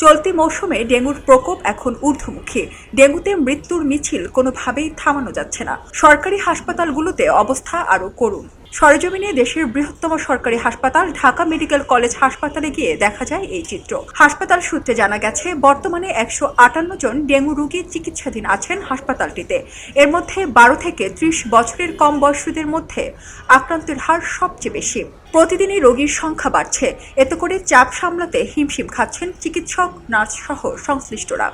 চলতি মৌসুমে ডেঙ্গুর প্রকোপ এখন ঊর্ধ্বমুখী। ডেঙ্গুতে মৃত্যুর মিছিল কোনোভাবেই থামানো যাচ্ছে না। সরকারি হাসপাতালগুলোতে অবস্থা আরও করুন সরেজমিনে দেশের বৃহত্তম সরকারি হাসপাতাল, ঢাকা মেডিকেল কলেজ হাসপাতালে গিয়ে দেখা যায় এই চিত্র। হাসপাতাল সূত্রে জানা গেছে, বর্তমানে একশো আটান্ন জন ডেঙ্গু রোগী চিকিৎসাধীন আছেন হাসপাতালটিতে। এর মধ্যে বারো থেকে ত্রিশ বছরের কম বয়সীদের মধ্যে আক্রান্তের হার সবচেয়ে বেশি। প্রতিদিনই রোগীর সংখ্যা বাড়ছে। এতে করে চাপ সামলাতে হিমশিম খাচ্ছেন চিকিৎসক, নার্স সহ সংশ্লিষ্টরা।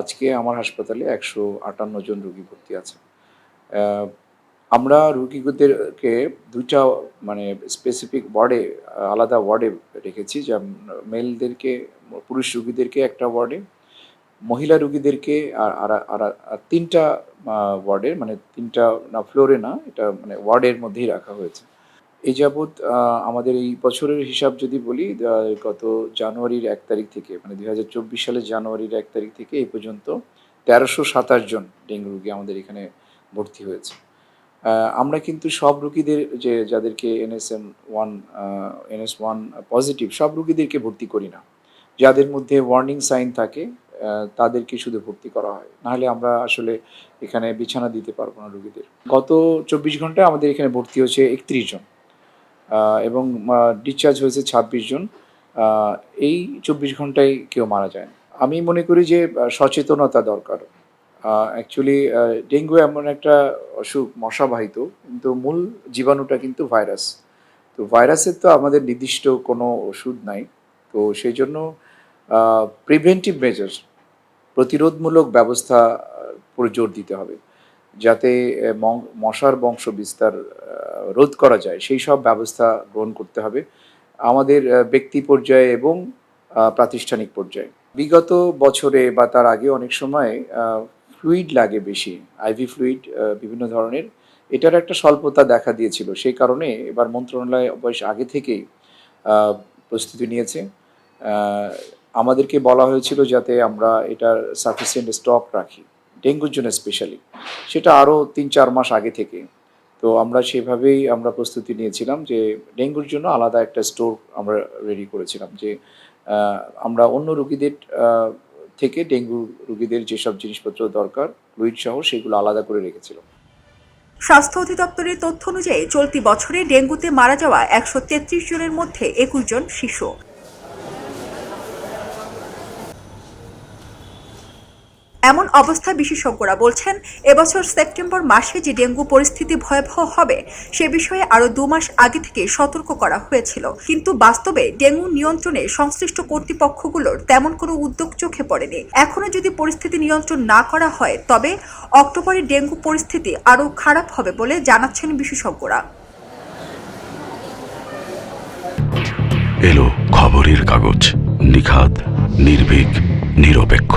আজকে আমার হাসপাতালে একশো আটান্ন জন রোগী ভর্তি আছে। আমরা রুগীদেরকে দুইটা মানে স্পেসিফিক ওয়ার্ডে আলাদা ওয়ার্ডে রেখেছি, যা মেলদেরকে পুরুষ রুগীদেরকে একটা ওয়ার্ডে মহিলা রুগীদেরকে আর, আর- তিনটা ওয়ার্ডের মানে তিনটা, না ফ্লোরে না, এটা মানে ওয়ার্ডের মধ্যেই রাখা হয়েছে। এই যাবৎ আমাদের এই বছরের হিসাব যদি বলি গত জানুয়ারির এক তারিখ থেকে মানে দুই হাজার চব্বিশ সালের জানুয়ারির এক তারিখ থেকে এই পর্যন্ত তেরোশো সাতাশ জন ডেঙ্গু রোগী আমাদের এখানে ভর্তি হয়েছে। আমরা কিন্তু সব রুগীদের যে যাদেরকে NSM one NS one positive সব রুগীদেরকে ভর্তি করি না। যাদের মধ্যে ওয়ার্নিং সাইন থাকে তাদেরকে শুধু ভর্তি করা হয়। নাহলে আমরা আসলে এখানে বিছানা দিতে পারব না রুগীদের। গত চব্বিশ ঘন্টায় আমাদের এখানে ভর্তি হয়েছে একত্রিশ জন এবং ডিসচার্জ হয়েছে ছাব্বিশ জন। এই চব্বিশ ঘন্টায় কেউ মারা যায়। আমি মনে করি যে সচেতনতা দরকার। অ্যাকচুয়ালি ডেঙ্গু এমন একটা অসুখ মশাবাহিত কিন্তু মূল জীবাণুটা কিন্তু ভাইরাস তো ভাইরাসের তো আমাদের নির্দিষ্ট কোনো ওষুধ নাই। তো সেই জন্য প্রিভেন্টিভ মেজার প্রতিরোধমূলক ব্যবস্থা আহ, পুরো জোর দিতে হবে। যাতে মশার বংশ বিস্তার রোধ করা যায় সেই সব ব্যবস্থা গ্রহণ করতে হবে আমাদের ব্যক্তি পর্যায়ে এবং প্রাতিষ্ঠানিক পর্যায়ে। বিগত বছরে বা তার আগে অনেক সময় ফ্লুইড লাগে বেশি আইভি ফ্লুইড বিভিন্ন ধরনের। এটার একটা স্বল্পতা দেখা দিয়েছিল, সেই কারণে এবার মন্ত্রণালয় অবশ্য আগে থেকেই প্রস্তুতি নিয়েছে। আমাদেরকে বলা হয়েছিল যাতে আমরা এটার সাফিসিয়েন্ট স্টক রাখি, ডেঙ্গুর জন্য স্পেশালি সেটা আরও তিন চার মাস আগে থেকে। তো আমরা সেভাবেই আমরা প্রস্তুতি নিয়েছিলাম যে ডেঙ্গুর জন্য আলাদা একটা স্টোর আমরা রেডি করেছিলাম যে আমরা অন্য রুগীদের থেকে ডেঙ্গু রোগীদের যেসব জিনিসপত্র দরকার ফ্লুইড সহ সেগুলো আলাদা করে রেখেছিল। স্বাস্থ্য অধিদপ্তরের তথ্য অনুযায়ী চলতি বছরে ডেঙ্গুতে মারা যাওয়া একশো তেত্রিশ জনের মধ্যে একুশ জন শিশু। এমন অবস্থা বিশেষজ্ঞরা বলছেন, এবছর সেপ্টেম্বর মাসে যে ডেঙ্গু পরিস্থিতি ভয়াবহ হবে, সে বিষয়ে আরও দু মাস আগে থেকে সতর্ক করা হয়েছিল। কিন্তু বাস্তবে ডেঙ্গু নিয়ন্ত্রণে সংশ্লিষ্ট কর্তৃপক্ষগুলোর তেমন কোনো উদ্যোগ চোখে পড়েনি। এখনও যদি পরিস্থিতি নিয়ন্ত্রণ না করা হয়, তবে অক্টোবরে ডেঙ্গু পরিস্থিতি আরও খারাপ হবে বলে জানাচ্ছেন বিশেষজ্ঞরা। এলো খবরের কাগজ নিখাত নির্ভীক, নিরপেক্ষ।